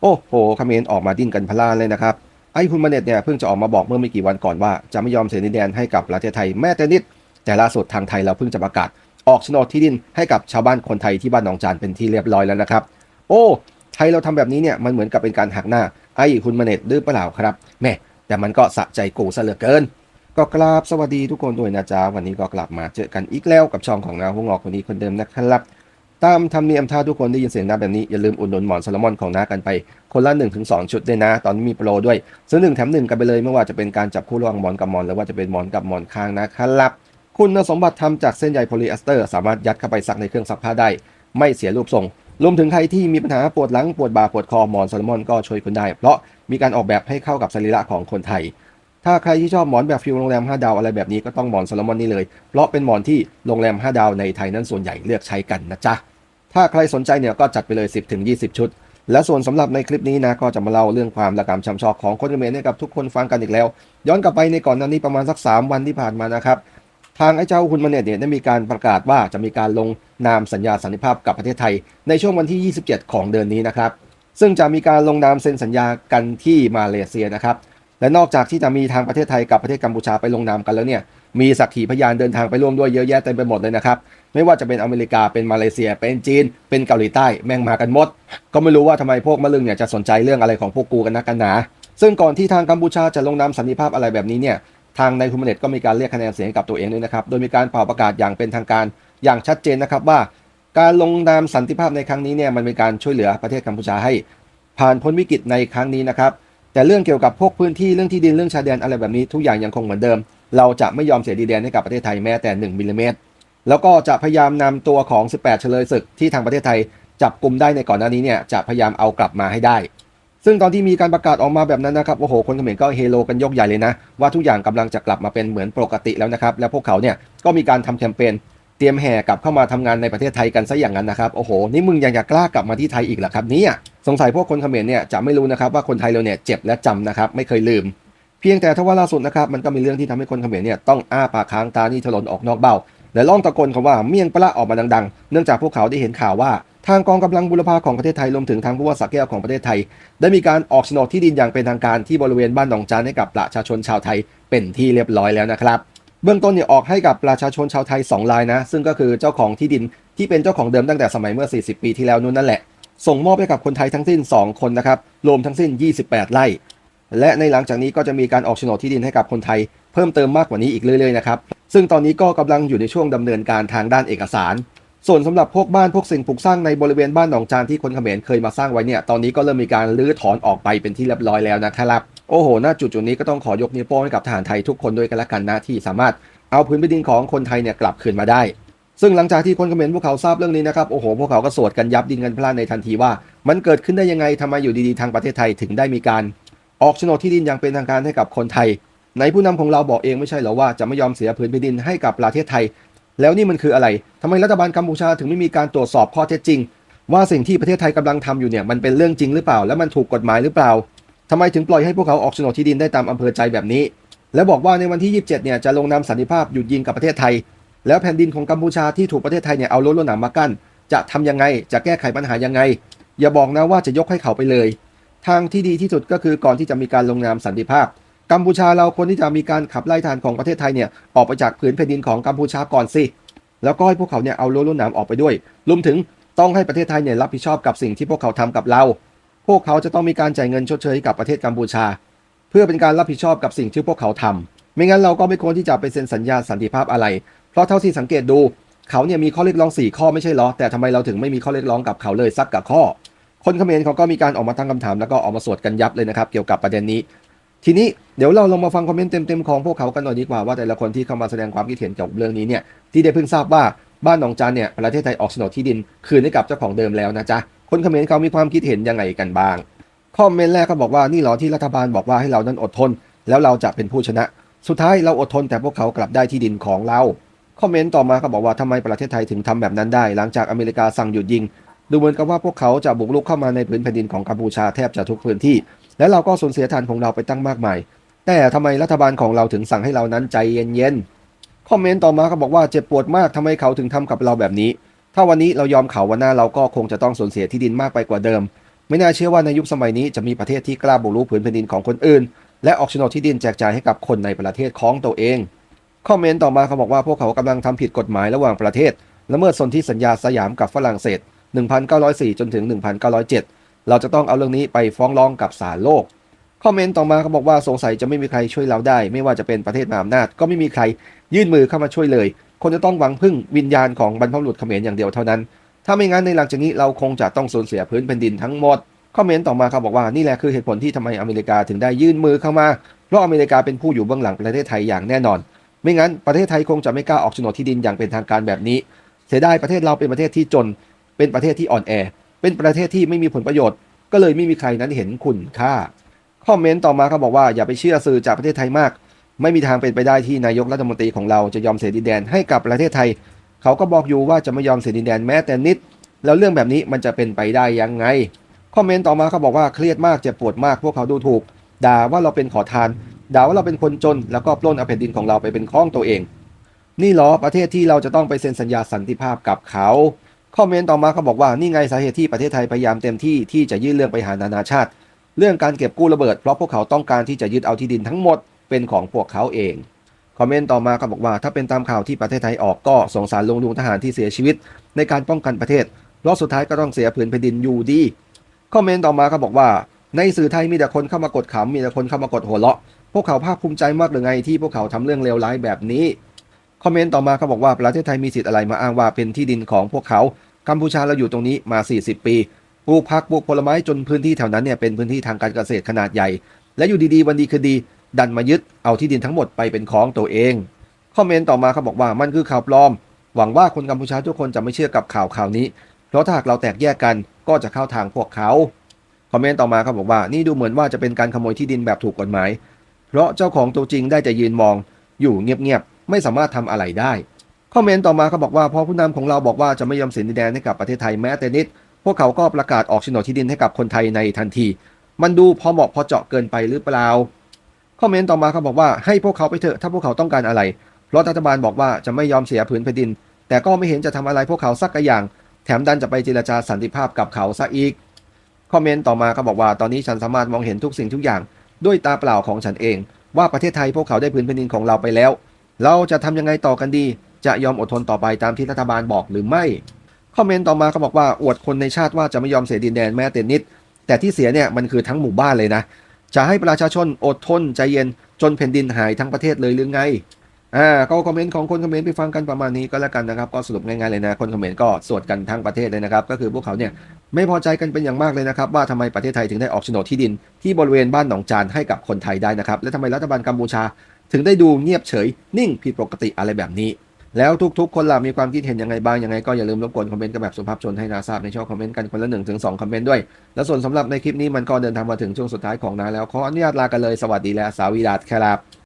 โอ้โหคเมรออกมาดิ้นกันพลานเลยนะครับ ไอ้คุณมาเน็ตเนี่ยเพิ่งจะออกมาบอกเมื่อไม่กี่วันก่อนว่าจะไม่ยอมเสียดินแดนให้กับประเทศไทยแม้แต่นิด แต่ล่าสุดทางไทยเราเพิ่งจะประกาศ ออกโฉนดที่ดินให้กับชาวบ้านคนไทยที่บ้านหนองจานเป็นที่เรียบร้อยแล้วนะครับ โอ้ไทยเราทำแบบนี้เนี่ยมันเหมือนกับเป็นการหักหน้า ไอ้คุณมาเน็ตดื้อเปล่าครับแม่แต่มันก็สะใจกูซะเหลือเกิน ก็กราบสวัสดีทุกคนด้วยนะจ๊ะวันนี้ก็กลับมาเจอกันอีกแล้วกับช่องของนาหัวงอกคนนี้คนเดิมนะครับ ตามธรรมเนียมถ้าทุกคนได้ยินเสียงน้าแบบนี้ อย่าลืมอุดหนุนหมอนซาลมอนของน้ากันไป คนละ 1-2 ชุดด้วยนะ ตอนนี้มีโปรด้วย ซื้อหนึ่งแถมหนึ่งกันไปเลยไม่ว่าจะเป็นการจับคู่ระหว่างหมอนกับหมอนหรือว่าจะเป็นหมอนกับหมอนข้างนะครับคุณสมบัติทำจากเส้นใยโพลีเอสเตอร์ สามารถยัดเข้าไปซักในเครื่องซักผ้าได้ ไม่เสียรูปทรงรวมถึงใครที่มีปัญหาปวดหลังปวดบ่าปวดคอหมอนซาลมอนก็ช่วยคุณได้ เพราะมีการออกแบบให้เข้ากับสรีระของคนไทยถ้าใครที่ชอบหมอนแบบฟิลโรงแรม 5 ดาวอะไรแบบนี้ก็ต้องหมอนซาลมอนนี่เลย เพราะเป็นหมอนที่โรงแรม 5 ดาวในไทยนั้นส่วนใหญ่เลือกใช้กันนะจ๊ะ ถ้าใครสนใจเนี่ยก็จัดไปเลย 10-20 ชุด และส่วนสำหรับในคลิปนี้นะก็จะมาเล่าเรื่องความระกำชำชอบของคนเขมรให้กับทุกคนฟังกันอีกแล้ว ย้อนกลับไปในก่อนหน้านี้ประมาณสัก 3 วันที่ผ่านมานะครับทางไอ้เจ้าคุณมาเนตเนี่ยได้มีการประกาศว่าจะมีการลงนามสัญญาสันติภาพกับประเทศไทย ในช่วงวันที่ 27 ของเดือนนี้นะครับซึ่งจะมีการลงนามเซ็นสัญญากันที่มาเลเซียนะครับ และนอกจากที่จะมีทางประเทศไทยกับประเทศกัมพูชาไปลงนามกันแล้วเนี่ยมีสักขีพยานเดินทางไปร่วมด้วยเยอะแยะเต็มไปหมดเลยนะครับ ไม่ว่าจะเป็นอเมริกาเป็นมาเลเซีย เป็นจีน เป็นเกาหลีใต้แม่งมากันหมด ก็ไม่รู้ว่าทำไมพวกมะลึงเนี่ยจะสนใจเรื่องอะไรของพวกกูกันนักกันหนา ซึ่งก่อนที่ทางกัมพูชาจะลงนามสันติภาพอะไรแบบนี้เนี่ยทางในคุมเนตก็มีการเรียกคะแนนเสียงกับตัวเองด้วยนะครับ โดยมีการเป่าประกาศอย่างเป็นทางการอย่างชัดเจนนะครับว่า การลงนามสันติภาพในครั้งนี้เนี่ยมันเป็นการช่วยเหลือประเทศกัมพูชาให้ ผ่านพ้นวิกฤตในครั้งนี้นะครับ แต่เรื่องเกี่ยวกับพวกพื้นที่เรื่องที่ดินเรื่องชายแดนอะไรแบบนี้ทุกอย่างยังคงเหมือนเดิม เราจะไม่ยอมเสียดินแดนให้กับประเทศไทยแม้แต่ 1มิลลิเมตรแล้วก็จะพยายามนำตัวของ 18 เฉลยศึกที่ทางประเทศไทย จับกลุ่มได้ในก่อนหน้านี้เนี่ยจะพยายามเอากลับมาให้ได้ ซึ่งตอนที่มีการประกาศออกมาแบบนั้นนะครับโอ้โหคนเขมรก็เฮโลกันยกใหญ่เลยนะ ว่าทุกอย่างกำลังจะกลับมาเป็นเหมือนปกติแล้วนะครับและพวกเขาเนี่ยก็มีการทำแคมเปญเตรียมแห่กลับเข้ามาทำงานในประเทศไทยกันซะอย่างนั้นนะครับโอ้โหนี่มึงยังอยากกล้ากลับมาที่ไทยอีกเหรอครับเนี่ย สงสัยพวกคนเขมรเนี่ยจะไม่รู้นะครับว่าคนไทยเราเนี่ยเจ็บและจำนะครับไม่เคยลืม เพียงแต่ถ้าว่าล่าสุดนะครับมันก็มีเรื่องที่ทำให้คนเขมรเนี่ยต้องอ้าปากค้างตานี่ถลนออกนอกเบ้าและร้องตะโกนคำว่าเมี่ยงปละออกมาดังๆ เนื่องจากพวกเขาได้เห็นข่าวว่า ทางกองกำลังบุรพาของประเทศไทยรวมถึงทางผู้ว่าสักแก้วของประเทศไทย ได้มีการออกโฉนดที่ดินอย่างเป็นทางการที่บริเวณบ้านหนองจานให้กับประชาชนชาวไทยเป็นที่เรียบร้อยแล้วนะครับ เบื้องต้นเนี่ยออกให้กับประชาชนชาวไทย2รายนะ ซึ่งก็คือเจ้าของที่ดินที่เป็นเจ้าของเดิมตั้งแต่สมัยเมื่อ 40 ปีที่แล้วนู้นนั่นแหละ ส่งมอบให้กับคนไทยทั้งสิ้น 2 คนนะครับ รวมทั้งสิ้น 28 ไร่ และในหลังจากนี้ก็จะมีการออกโฉนดที่ดินให้กับคนไทย เพิ่มเติมมากกว่านี้อีกเรื่อยๆนะครับ ซึ่งตอนนี้ก็กำลังอยู่ในช่วงดำเนินการทางด้านเอกสาร ส่วนสำหรับพวกบ้านพวกสิ่งปลูกสร้างในบริเวณบ้านหนองจานที่คนเขมรเคยมาสร้างไว้เนี่ย ตอนนี้ก็เริ่มมีการรื้อถอนออกไปเป็นที่เรียบร้อยแล้วนะครับโอ้โหณจุดจุดนี้ก็ต้องขอยกนิ้วโป้งให้กับทหารไทยทุกคนด้วยกันละกันนะที่สามารถเอาพื้นแผ่นดินของคนไทยเนี่ยกลับคืนมาได้ ซึ่งหลังจากที่คนเขมรพวกเขาทราบเรื่องนี้นะครับโอ้โหพวกเขาก็สวดกันยับดินกันพลานในทันทีว่า มันเกิดขึ้นได้ยังไงทำไมอยู่ดีๆทางประเทศไทยถึงได้มีการออกโฉนดที่ดินอย่างเป็นทางการให้กับคนไทย ในผู้นำของเราบอกเองไม่ใช่หรอว่าจะไม่ยอมเสียผืนแผ่นดินให้กับประเทศไทย แล้วนี่มันคืออะไรทำไมรัฐบาลกัมพูชาถึงไม่มีการตรวจสอบข้อเท็จจริง ว่าสิ่งที่ประเทศไทยกำลังทำอยู่เนี่ยมันเป็นเรื่องจริงหรือเปล่า และมันถูกกฎหมายหรือเปล่าทำไมถึงปล่อยให้พวกเขาออกโฉนดที่ดินได้ตามอำเภอใจแบบนี้ แล้วบอกว่าในวันที่ 27 เนี่ยจะลงนามสันติภาพหยุดยิงกับประเทศไทย แล้วแผ่นดินของกัมพูชาที่ถูกประเทศไทยเนี่ยเอาล้นล้นหนามมากั้น จะทำยังไงจะแก้ไขปัญหายังไง อย่าบอกนะว่าจะยกให้เขาไปเลย ทางที่ดีที่สุดก็คือก่อนที่จะมีการลงนามสันติภาพ กัมพูชาเราควรที่จะมีการขับไล่ทารของประเทศไทยเนี่ยออกไปจากผืนแผ่นดินของกัมพูชาก่อนสิแล้วก็ให้พวกเขาเนี่ยเอาล้นล้นหนามออกไปด้วยรวมถึงต้องให้ประเทศไทยเนี่ยรับผิดชอบกับสิ่งที่พวกเขาทำกับเรา พวกเขาจะต้องมีการจ่ายเงินชดเชยให้กับประเทศกัมพูชา เพื่อเป็นการรับผิดชอบกับสิ่งที่พวกเขาทำไม่งั้นเราก็ไม่ควรที่จะไปเซ็นสัญญาสันติภาพอะไร เพราะเท่าที่สังเกตดูเขาเนี่ยมีข้อเรียกร้อง 4 ข้อไม่ใช่หรอ แต่ทำไมเราถึงไม่มีข้อเรียกร้องกับเขาเลยสักกับข้อ คนเขมรเขาก็มีการออกมาตั้งคำถามแล้วก็ออกมาสวดกันยับเลยนะครับ เกี่ยวกับประเด็นนี้ ทีนี้เดี๋ยวเราลงมาฟังคอมเมนต์เต็มๆของพวกเขากันหน่อยดีกว่าว่าแต่ละคนที่เข้ามาแสดงความคิดเห็นเกี่ยวกับเรื่องนี้เนี่ยที่ได้เพิ่งทราบว่าบ้านหนองจานเนี่ยประเทศไทยออกโฉนดที่ดินคืนให้กับเจ้าของเดิมแล้วนะจ๊ะคนเขมรเขามีความคิดเห็นยังไงกันบ้างคอมเมนต์แรกก็บอกว่านี่หรอที่รัฐบาลบอกว่าให้เรานั้นอดทน แล้วเราจะเป็นผู้ชนะ สุดท้ายเราอดทนแต่พวกเขากลับได้ที่ดินของเรา คอมเมนต์ต่อมาก็บอกว่าทำไมประเทศไทยถึงทำแบบนั้นได้ หลังจากอเมริกาสั่งหยุดยิง ดูเหมือนกับว่าพวกเขาจะบุกรุกเข้ามาในพื้นแผ่นดินของกัมพูชาแทบจะทุกพื้นที่ และเราก็สูญเสียฐานของเราไปตั้งมากมาย แต่ทำไมรัฐบาลของเราถึงสั่งให้เรานั้นใจเย็นๆคอมเมนต์ต่อมาก็บอกว่าเจ็บปวดมากทำไมเขาถึงทำกับเราแบบนี้ ถ้าวันนี้เรายอมเขาวันหน้าเราก็คงจะต้องสูญเสียที่ดินมากไปกว่าเดิม ไม่น่าเชื่อว่าในยุคสมัยนี้จะมีประเทศที่กล้าบุกรุกผืนแผ่นดินของคนอื่น และออกโฉนดที่ดินแจกจ่ายให้กับคนในประเทศของตัวเอง คอมเมนต์ต่อมาเขาบอกว่าพวกเขากำลังทำผิดกฎหมายระหว่างประเทศละเมิดสนธิสัญญาสยามกับฝรั่งเศส 1904 จนถึง 1907 เราจะต้องเอาเรื่องนี้ไปฟ้องร้องกับศาลโลก คอมเมนต์ต่อมาเขาบอกว่าสงสัยจะไม่มีใครช่วยเราได้ ไม่ว่าจะเป็นประเทศมหาอำนาจก็ไม่มีใครยื่นมือเข้ามาช่วยเลย คนจะต้องหวังพึ่งวิญญาณของบรรพบุรุษเขมรอย่างเดียวเท่านั้น ถ้าไม่งั้นในหลังจากนี้เราคงจะต้องสูญเสียพื้นแผ่นดินทั้งหมด คอมเมนต์ต่อมาเขาบอกว่านี่แหละคือเหตุผลที่ทำไมอเมริกาถึงได้ยื่นมือเข้ามา เพราะอเมริกาเป็นผู้อยู่เบื้องหลังประเทศไทยอย่างแน่นอน ไม่งั้นประเทศไทยคงจะไม่กล้าออกโฉนดที่ดินอย่างเป็นทางการแบบนี้ เสียดายประเทศเราเป็นประเทศที่จน เป็นประเทศที่อ่อนแอ เป็นประเทศที่ไม่มีผลประโยชน์ ก็เลยไม่มีใครนั้นเห็นคุณค่า คอมเมนต์ต่อมาเขาบอกว่าอย่าไปเชื่อสื่อจากประเทศไทยมาก ไม่มีทางเป็นไปได้ที่นายกรัฐมนตรีของเราจะยอมเสียดินแดนให้กับประเทศไทย เขาก็บอกอยู่ว่าจะไม่ยอมเสียดินแดนแม้แต่นิด แล้วเรื่องแบบนี้มันจะเป็นไปได้ยังไง คอมเมนต์ต่อมาเขาบอกว่าเครียดมากเจ็บปวดมากพวกเขาดูถูกด่าว่าเราเป็นขอทาน ด่าว่าเราเป็นคนจน แล้วก็ปล้นเอาแผ่นดินของเราไปเป็นของตัวเอง นี่เหรอประเทศที่เราจะต้องไปเซ็นสัญญาสันติภาพกับเขาคอมเมนต์ต่อมาเขาบอกว่านี่ไงสาเหตุที่ประเทศไทยพยายามเต็มที่ที่จะยื่นเรื่องไปหานานาชาติ เรื่องการเก็บกู้ระเบิดเพราะพวกเขาต้องการที่จะยึดเอาที่ดินทั้งหมดเป็นของพวกเขาเองคอมเมนต์ต่อมาเขาบอกว่าถ้าเป็นตามข่าวที่ประเทศไทยออกก็สงสารลงลุงทหารที่เสียชีวิต ในการป้องกันประเทศราะสุดท้ายก็ต้องเสียผืนแผ่นดินอยู่ดีคอมเมนต์ต่อมาเขาบอกว่า ในสื่อไทยมีแต่คนเข้ามากดขำมีแต่คนเข้ามากดหัวเราะ พวกเขาภาคภูมิใจมากหรือไงที่พวกเขาทำเรื่องเลวร้ายแบบนี้ คอมเมนต์ต่อมาเขาบอกว่าประเทศไทยมีสิทธิ์อะไรมาอ้างว่าเป็นที่ดินของพวกเขา กัมพูชาเราอยู่ตรงนี้มา 40 ปีปลูกผักปลูกผลไม้จนพื้นที่แถวนั้นเนี่ยเป็นพื้นที่ทางการเกษตรขนาดใหญ่ และอยู่ดีๆวันดีคือดี ดันมายึดเอาที่ดินทั้งหมดไปเป็นของตัวเอง คอมเมนต์ต่อมาเขาบอกว่ามันคือข่าวปลอม หวังว่าคนกัมพูชาทุกคนจะไม่เชื่อกับข่าวข่าวนี้ เพราะถ้าหากเราแตกแยกกันก็จะเข้าทางพวกเขา คอมเมนต์ต่อมาเขาบอกว่านี่ดูเหมือนว่าจะเป็นการขโมยที่ดินแบบถูกกฎหมาย เพราะเจ้าของตัวจริงได้แต่ยืนมอง อยู่เงียบๆไม่สามารถทำอะไรได้คอมเมนต์ต่อมาเขาบอกว่าพอผู้นำของเราบอกว่าจะไม่ยอมเสียดินแดนให้กับประเทศไทยแม้แต่นิด พวกเขาก็ประกาศออกโฉนดที่ดินให้กับคนไทยในทันที มันดูพอเหมาะพอเจาะเกินไปหรือเปล่าคอมเมนต์ต่อมาเขาบอกว่าให้พวกเขาไปเถอะถ้าพวกเขาต้องการอะไรเพราะรัฐบาลบอกว่าจะไม่ยอมเสียผืนแผ่นดิน แต่ก็ไม่เห็นจะทำอะไรพวกเขาสักอย่าง แถมดันจะไปเจรจาสันติภาพกับเขาซะอีกคอมเมนต์ต่อมาเขาบอกว่าตอนนี้ฉันสามารถมองเห็นทุกสิ่งทุกอย่าง ด้วยตาเปล่าของฉันเอง ว่าประเทศไทยพวกเขาได้พื้นแผ่นดินของเราไปแล้ว เราจะทำยังไงต่อกันดี จะยอมอดทนต่อไปตามที่รัฐบาลบอกหรือไม่คอมเมนต์ต่อมาเขาบอกว่าอวดคนในชาติว่าจะไม่ยอมเสียดินแดนแม้แต่นิด แต่ที่เสียเนี่ยมันคือทั้งหมู่บ้านเลยนะ จะให้ประชาชนอดทนใจเย็นจนแผ่นดินหายทั้งประเทศเลยหรือไง อ่าก็คอมเมนต์ของคนคอมเมนต์ไปฟังกันประมาณนี้ก็แล้วกันนะครับ ก็สรุปง่ายๆเลยนะ คนคอมเมนต์ก็สวดกันทั้งประเทศเลยนะครับ ก็คือพวกเขาเนี่ยไม่พอใจกันเป็นอย่างมากเลยนะครับ ว่าทำไมประเทศไทยถึงได้ออกโฉนดที่ดิน ที่บริเวณบ้านหนองจานให้กับคนไทยได้นะครับ และทำไมรัฐบาลกัมพูชา ถึงได้ดูเงียบเฉย นิ่งผิดปกติอะไรแบบนี้ แล้วทุกๆ คนล่ะมีความคิดเห็นยังไงบ้างยังไงก็อย่าลืมรบกวนคอมเมนต์กันแบบสุภาพชนให้นาทราบในช่องคอมเมนต์กันคนละ1นถึงสองคอมเมนต์ด้วย และส่วนสำหรับในคลิปนี้มันก็เดินทางมาถึงช่วงสุดท้ายของนาแล้วขออนุญาตลากันเลยสวัสดีและสาวีดาตครับ